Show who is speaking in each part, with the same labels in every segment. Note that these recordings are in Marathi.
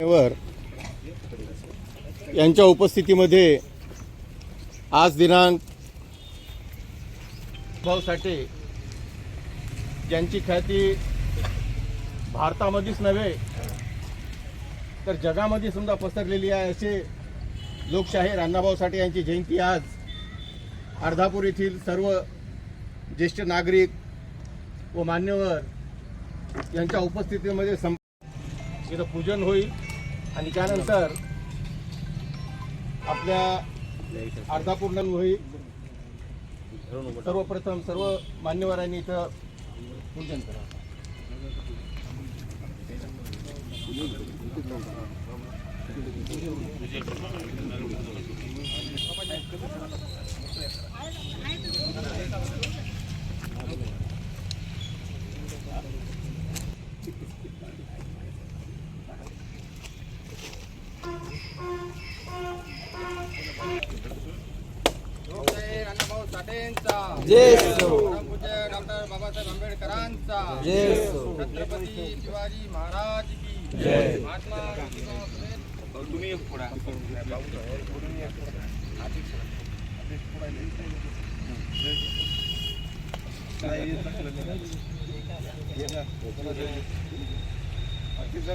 Speaker 1: वर यांच्या उपस्थितीमध्ये आज दिनांक भाऊ साठे ज्यांची ख्याती भारतामध्येच नव्हे तर जगामध्ये सुद्धा पसरलेली आहे असे लोकशाहीर अण्णाभाऊ साठे यांची जयंती आज अर्धापूर येथील सर्व ज्येष्ठ नागरिक व मान्यवर यांच्या उपस्थितीमध्ये सं इथं पूजन होईल. आणि त्यानंतर आपल्या अर्धापूर्ण होईल सर्वप्रथम सर्व मान्यवरांनी इथं पूजन करा.
Speaker 2: डॉक्टर बाबासाहेब आंबेडकरांचा छत्रपती शिवाजी महाराज की महात्मा ज्योतिबा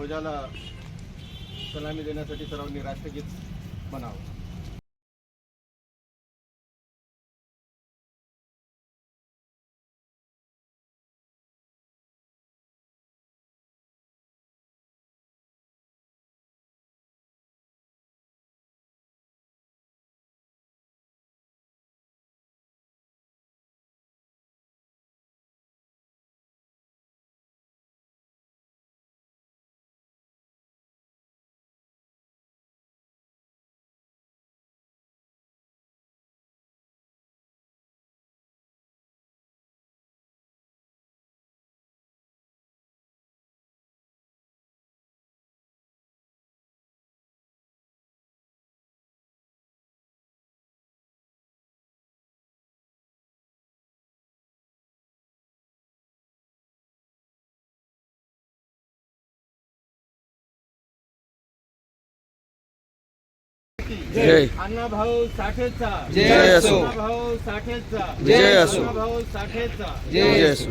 Speaker 1: ध्वजाला सलामी देण्यासाठी सर्वांनी राष्ट्रगीत म्हणावं.
Speaker 3: जय.
Speaker 1: अण्णाभाऊ साठेचा.
Speaker 3: जय असो.
Speaker 1: अण्णाभाऊ साठेचा.
Speaker 3: जय असो.
Speaker 1: अण्णाभाऊ साठेचा.
Speaker 3: जय असो.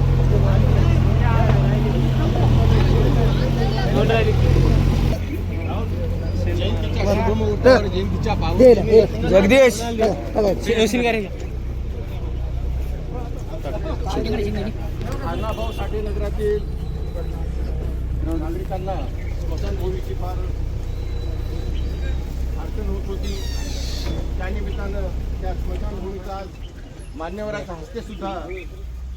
Speaker 3: जगदीश.
Speaker 1: अण्णाभाऊ साठे नगरातील नागरिकांना स्मशानभूमीची फार अडचण होत होती त्यानिमित्तानं त्या स्मशानभूमीचा आज मान्यवराच्या हस्ते सुद्धा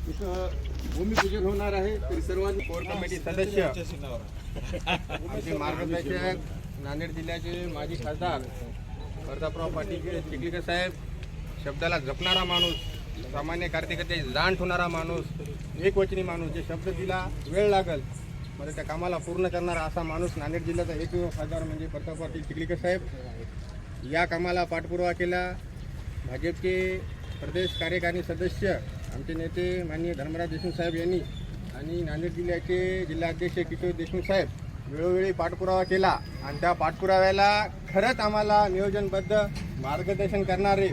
Speaker 1: इथं भूमिपूजन होणार आहे. तरी सर्वांनी कोर कमिटी सदस्य मार्गदर्शक नांदेड जिल्ह्याचे माजी खासदार प्रतापराव पाटील चिखलीकर साहेब शब्दाला जपणारा माणूस सामान्य कार्यकर्त्याची जाण ठेवणारा माणूस एकवचनी माणूस जे शब्द दिला वेळ लागल म्हणजे त्या कामाला पूर्ण करणारा असा माणूस नांदेड जिल्ह्याचा एकमेव खासदार म्हणजे प्रताप पाटील चिखलीकर साहेब. या कामाला पाठपुरावा केला. भाजपचे प्रदेश कार्यकारिणी सदस्य आमचे नेते माननीय धर्मराज देशमुख साहेब यांनी
Speaker 2: आणि नांदेड जिल्ह्याचे जिल्हाध्यक्ष किशोर देशमुख साहेब. वेळोवेळी पाठपुरावा केला आणि त्या पाठपुराव्याला खरंच आम्हाला नियोजनबद्ध मार्गदर्शन करणारे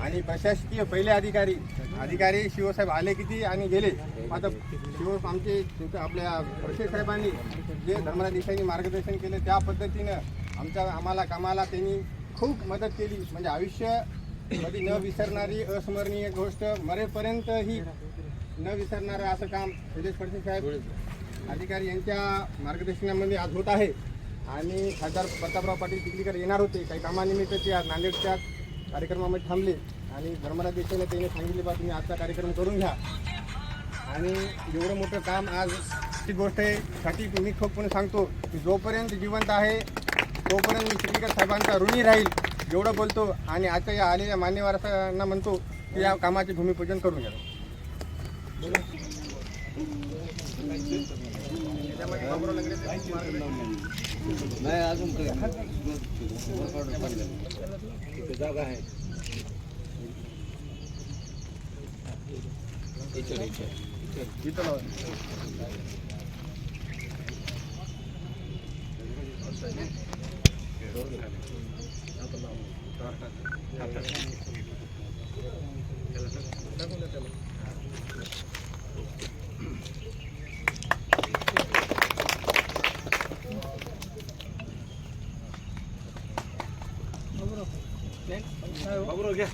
Speaker 2: आणि प्रशासकीय पहिले अधिकारी अधिकारी शिवसाहेब आले किती आणि गेले? आता शिव आमचे आपल्या प्रशे साहेबांनी जे धर्मराज देसाईंनी मार्गदर्शन केलं त्या पद्धतीनं आमच्या आम्हाला कामाला त्यांनी खूप मदत केली. म्हणजे आयुष्य कधी न विसरणारी अस्मरणीय गोष्ट मरेपर्यंत ही न विसरणारं असं काम शैलेश फडसे साहेब अधिकारी यांच्या मार्गदर्शनामध्ये आज होत आहे. आणि खासदार प्रतापराव पाटील चिखलीकर येणार होते. काही कामानिमित्त ते आज नांदेडच्या कार्यक्रमामध्ये थांबले. आणि धर्मराज देशाने त्यांनी सांगितले बा तुम्ही आजचा कार्यक्रम करून घ्या. आणि एवढं मोठं काम आज ती गोष्ट आहे. साठी मी ठोकपणे सांगतो की जोपर्यंत जिवंत आहे तोपर्यंत मी टिकलीकर साहेबांचा ऋणी राहील एवढं बोलतो. आणि आता या आलेल्या मान्यवरांना म्हणतो की या कामाचे भूमिपूजन करून घ्या.
Speaker 1: नाही अजून जागा आहे
Speaker 2: इथं करो क्या